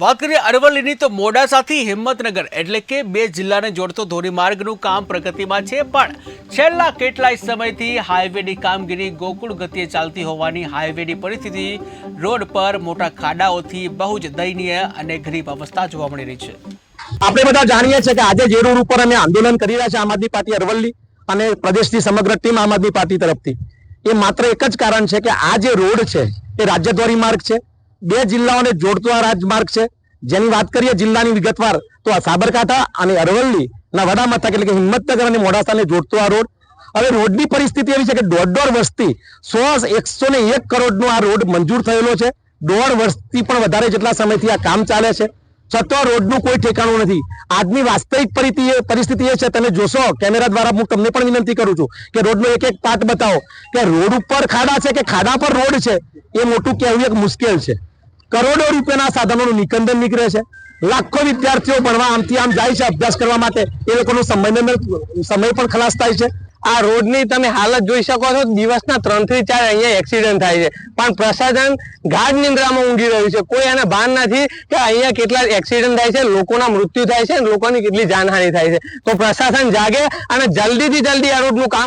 વાત કરીએ અરવલ્લીની તો મોડાસાથી હિંમતનગર એટલે કે બે જિલ્લાને જોડતો ધોરીમાર્ગનું કામ પ્રગતિમાં છે, પણ છેલ્લા કેટલાય સમયથી હાઈવેની કામગીરી ગોકુળ ગતિએ ચાલતી હોવાની હાઈવેની પરિસ્થિતિ રોડ પર મોટા ખાડાઓથી બહુ જ દયનીય અને ગરીબ અવસ્થા જોવા મળી રહી છે. આપણે બધા જાણીએ છીએ કે આજે જે રોડ ઉપર અમે આંદોલન કરી રહ્યા છે, આમ આદમી પાર્ટી અરવલ્લી અને પ્રદેશની સમગ્ર ટીમ આમ આદમી પાર્ટી તરફથી. એ માત્ર એક જ કારણ છે કે આ જે રોડ છે, એ રાજ્ય માર્ગ છે. બે જિલ્લાઓને જોડતો આ રાજમાર્ગ છે. જેની વાત કરીએ જિલ્લાની વિગતવાર, તો આ સાબરકાંઠા અને અરવલ્લી ના વડા મથક એટલે કે હિંમતનગર અને મોડાસાને જોડતો આ રોડ. હવે રોડની પરિસ્થિતિ એવી છે કે દોઢ દોઢ વર્ષથી સો એકસો ને એક કરોડનો આ રોડ મંજૂર થયેલો છે. દોઢ વર્ષથી પણ વધારે જેટલા સમયથી આ કામ ચાલે છે. છતાં રોડનું કોઈ ઠેકાણું નથી. આજની વાસ્તવિક પરિસ્થિતિ એ છે, તમે જોશો, કેમેરા દ્વારા હું તમને પણ વિનંતી કરું છું કે રોડનો એક એક પાર્ટ બતાવો કે રોડ ઉપર ખાડા છે કે ખાડા પર રોડ છે? એ મોટું કહેવું એક મુશ્કેલ છે. કરોડો રૂપિયાના સાધનોનું નિકંદન નીકળે છે. લાખો વિદ્યાર્થીઓ ભણવા આમથી આમ જાય છે અભ્યાસ કરવા માટે. એ લોકોનો સમય સમય પણ ખલાસ થાય છે. આ રોડની તમે હાલત જોઈ શકો છો. દિવસના ત્રણથી ચાર અહીંયા એક્સિડન્ટ થાય છે. પણ પ્રશાસન ગાઢ નિંદ્રામાં ઊંઘી રહ્યું છે. કોઈ એને ભાન નથી કે અહીંયા કેટલા એક્સિડન્ટ થાય છે, લોકોના મૃત્યુ થાય છે લોકોની કેટલી જાનહાનિ થાય છે. તો પ્રશાસન જાગે અને જલ્દીથી જલ્દી આ રોડનું કામ